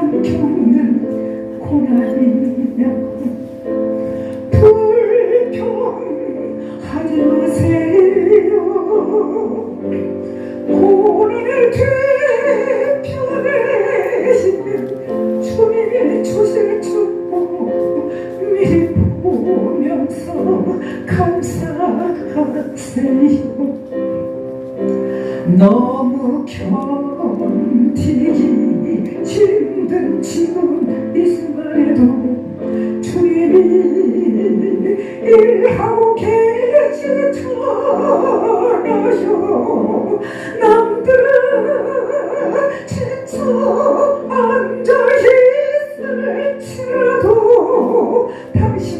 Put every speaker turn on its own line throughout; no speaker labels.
겪는 고난이냐? 불평하지 마세요. 고난을 되펴내시는 주님의 주실 축복 미리 보면서 감사하세요 너무 견디기 힘든 지금 이 순간에도 주님이 일하고 계시잖아요? 남들은 지쳐 앉아 있을지라도 당신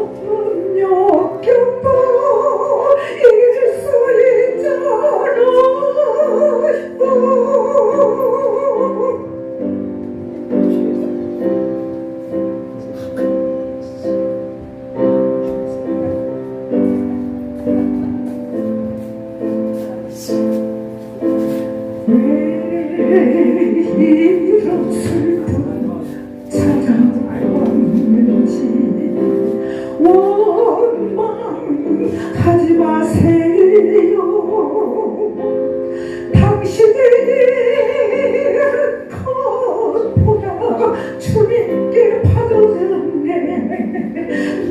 이런 슬픔 찾아왔는지 원망하지 마세요 당신의 것보다 주님께 받아졌네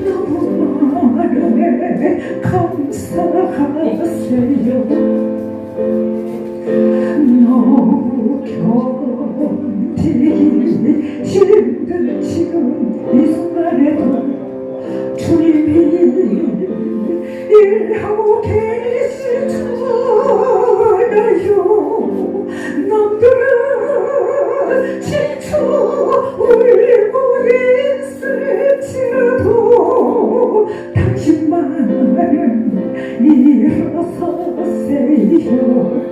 너무 많으네 감사하세요 너무 견디기 힘든 지금 이 순간에도 주님이 일하고 계시잖아요 남들은 지쳐 울고 있을지라도 당신만은 일어서세요